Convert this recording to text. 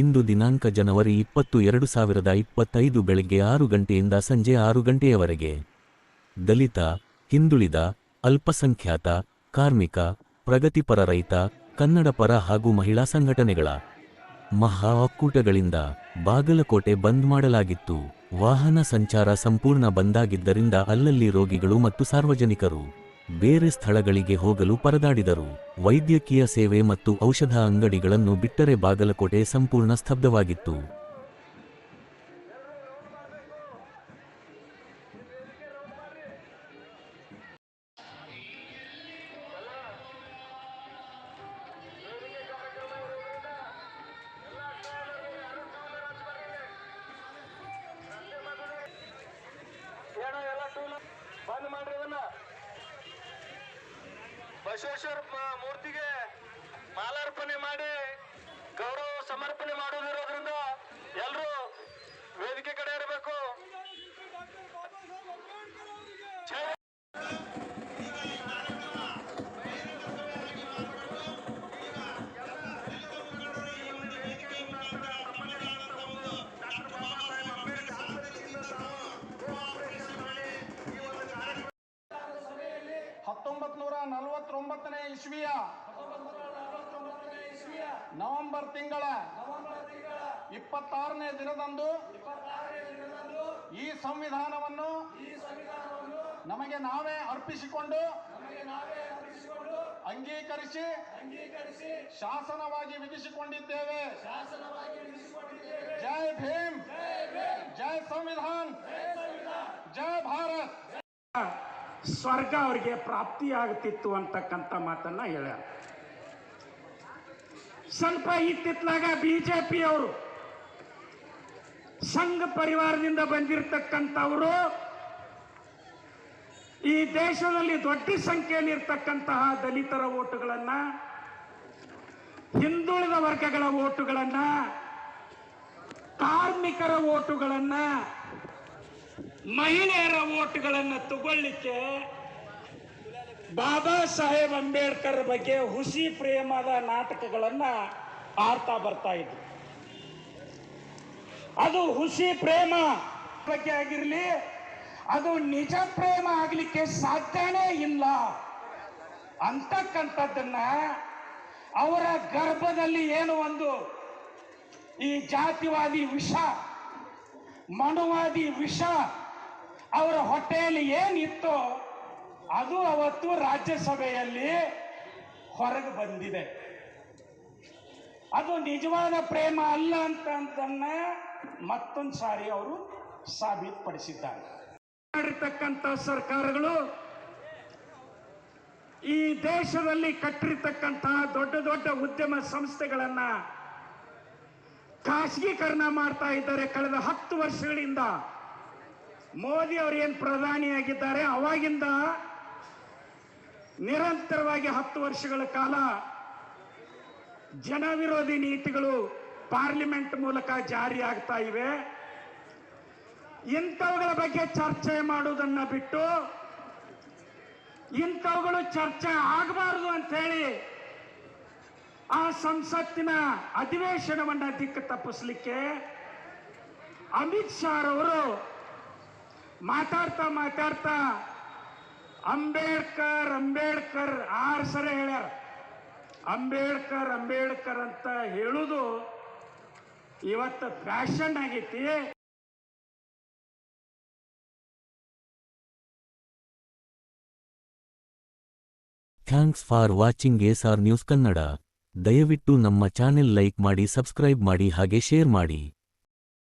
ಇಂದು ದಿನಾಂಕ ಜನವರಿ ಇಪ್ಪತ್ತು ಎರಡು ಸಾವಿರದ ಇಪ್ಪತ್ತೈದು ಬೆಳಗ್ಗೆ ಆರು ಗಂಟೆಯಿಂದ ಸಂಜೆ ಆರು ಗಂಟೆಯವರೆಗೆ. ದಲಿತ, ಹಿಂದುಳಿದ, ಅಲ್ಪಸಂಖ್ಯಾತ, ಕಾರ್ಮಿಕ, ಪ್ರಗತಿಪರ ರೈತ ಕನ್ನಡ ಪರ ಹಾಗೂ ಮಹಿಳಾ ಸಂಘಟನೆಗಳ ಮಹಾ ಒಕ್ಕೂಟಗಳಿಂದ ಬಾಗಲಕೋಟೆ ಬಂದ್ ಮಾಡಲಾಗಿತ್ತು. ವಾಹನ ಸಂಚಾರ ಸಂಪೂರ್ಣ ಬಂದಾಗಿದ್ದರಿಂದ ಅಲ್ಲಲ್ಲಿ ರೋಗಿಗಳು ಮತ್ತು ಸಾರ್ವಜನಿಕರು ಬೇರೆ ಸ್ಥಳಗಳಿಗೆ ಹೋಗಲು ಪರದಾಡಿದರು. ವೈದ್ಯಕೀಯ ಸೇವೆ ಮತ್ತು ಔಷಧ ಅಂಗಡಿಗಳನ್ನು ಬಿಟ್ಟರೆ ಬಾಗಲಕೋಟೆ ಸಂಪೂರ್ಣ ಸ್ತಬ್ಧವಾಗಿತ್ತು. ಬಸವೇಶ್ವರ ಮೂರ್ತಿಗೆ ಮಾಲಾರ್ಪಣೆ ಮಾಡಿ ಗೌರವ ಸಮರ್ಪಣೆ ಮಾಡೋದಿರೋದ್ರಿಂದ ಎಲ್ಲರೂ ವೇದಿಕೆ ಕಡೆ ಇರಬೇಕು ನಲವತ್ತೊಂಬತ್ತನೇ ಇಸ್ವಿಯ ನವೆಂಬರ್ ತಿಂಗಳ ಇಪ್ಪತ್ತಾರನೇ ದಿನದಂದು ಈ ಸಂವಿಧಾನವನ್ನು ನಮಗೆ ನಾವೇ ಅರ್ಪಿಸಿಕೊಂಡು ಅಂಗೀಕರಿಸಿ ಶಾಸನವಾಗಿ ವಿಧಿಸಿಕೊಂಡಿದ್ದೇವೆ. ಜೈ ಭೀಮ್ ಜೈ ಸಂವಿಧಾನ್ ಜೈ ಭಾರತ್ ಸ್ವರ್ಗ ಅವರಿಗೆ ಪ್ರಾಪ್ತಿಯಾಗುತ್ತಿತ್ತು ಅಂತಕ್ಕಂಥ ಮಾತನ್ನ ಹೇಳ್ಯಾರ. ಸ್ವಲ್ಪ ಇತ್ತಿತ್ಲಾಗ ಬಿಜೆಪಿ ಅವರು ಸಂಘ ಪರಿವಾರದಿಂದ ಬಂದಿರತಕ್ಕಂಥವರು ಈ ದೇಶದಲ್ಲಿ ದೊಡ್ಡ ಸಂಖ್ಯೆಯಲ್ಲಿ ಇರ್ತಕ್ಕಂತಹ ದಲಿತರ ಓಟುಗಳನ್ನ, ಹಿಂದುಳಿದ ವರ್ಗಗಳ ಓಟುಗಳನ್ನ, ಕಾರ್ಮಿಕರ ಓಟುಗಳನ್ನ ಮಹಿಳೆಯರ ಓಟ್ಗಳನ್ನು ತಗೊಳ್ಳಿಕ್ಕೆ ಬಾಬಾ ಸಾಹೇಬ್ ಅಂಬೇಡ್ಕರ್ ಬಗ್ಗೆ ಹುಸಿ ಪ್ರೇಮದ ನಾಟಕಗಳನ್ನು ಆಡ್ತಾ ಬರ್ತಾ ಇದ್ರು ಅದು ಹುಸಿ ಪ್ರೇಮ ಬಗ್ಗೆ ಆಗಿರಲಿ, ಅದು ನಿಜ ಪ್ರೇಮ ಆಗಲಿಕ್ಕೆ ಸಾಧ್ಯನೇ ಇಲ್ಲ. ಅಂತಕ್ಕಂಥದ್ದನ್ನ ಅವರ ಗರ್ಭದಲ್ಲಿ ಏನು ಒಂದು ಈ ಜಾತಿವಾದಿ ವಿಷ, ಮನುವಾದಿ ವಿಷ ಅವರ ಹೊಟ್ಟೆಯಲ್ಲಿ ಏನಿತ್ತೋ ಅದು ಅವತ್ತು ರಾಜ್ಯಸಭೆಯಲ್ಲಿ ಹೊರಗೆ ಬಂದಿದೆ. ಅದು ನಿಜವಾದ ಪ್ರೇಮ ಅಲ್ಲ ಅಂತ ಅಂತನ್ನ ಮತ್ತೊಂದು ಸಾರಿ ಅವರು ಸಾಬೀತುಪಡಿಸಿದ್ದಾರೆ. ಮಾಡಿರ್ತಕ್ಕಂಥ ಸರ್ಕಾರಗಳು ಈ ದೇಶದಲ್ಲಿ ಕಟ್ಟಿರ್ತಕ್ಕಂತಹ ದೊಡ್ಡ ದೊಡ್ಡ ಉದ್ಯಮ ಸಂಸ್ಥೆಗಳನ್ನ ಖಾಸಗೀಕರಣ ಮಾಡ್ತಾ ಇದ್ದಾರೆ. ಕಳೆದ ಹತ್ತು ವರ್ಷಗಳಿಂದ ಮೋದಿ ಅವರು ಏನು ಪ್ರಧಾನಿಯಾಗಿದ್ದಾರೆ ಅವಾಗಿಂದ ನಿರಂತರವಾಗಿ ಹತ್ತು ವರ್ಷಗಳ ಕಾಲ ಜನವಿರೋಧಿ ನೀತಿಗಳು ಪಾರ್ಲಿಮೆಂಟ್ ಮೂಲಕ ಜಾರಿ ಆಗ್ತಾ ಇವೆ. ಇಂಥವುಗಳ ಬಗ್ಗೆ ಚರ್ಚೆ ಮಾಡುವುದನ್ನ ಬಿಟ್ಟು ಇಂಥವುಗಳು ಚರ್ಚೆ ಆಗಬಾರದು ಅಂತ ಹೇಳಿ ಆ ಸಂಸತ್ತಿನ ಅಧಿವೇಶನವನ್ನ ದಿಕ್ಕು ತಪ್ಪಿಸ್ಲಿಕ್ಕೆ ಅಮಿತ್ ಶಾ ಅವರು ಮಾತಾಡ್ತಾ ಮಾತಾಡ್ತಾ ಅಂಬೇಡ್ಕರ್ ಅಂಬೇಡ್ಕರ್ ಆರು ಸರ ಹೇಳ್ಯಾರ. ಅಂಬೇಡ್ಕರ್ ಅಂಬೇಡ್ಕರ್ ಅಂತ ಹೇಳುದು ಇವತ್ತು ಫ್ಯಾಷನ್ ಆಗೈತಿ. Thanks for watching S R news Kannada. ದಯವಿಟ್ಟು ನಮ್ಮ ಚಾನೆಲ್ ಲೈಕ್ ಮಾಡಿ, ಸಬ್ಸ್ಕ್ರೈಬ್ ಮಾಡಿ, ಹಾಗೆ ಶೇರ್ ಮಾಡಿ.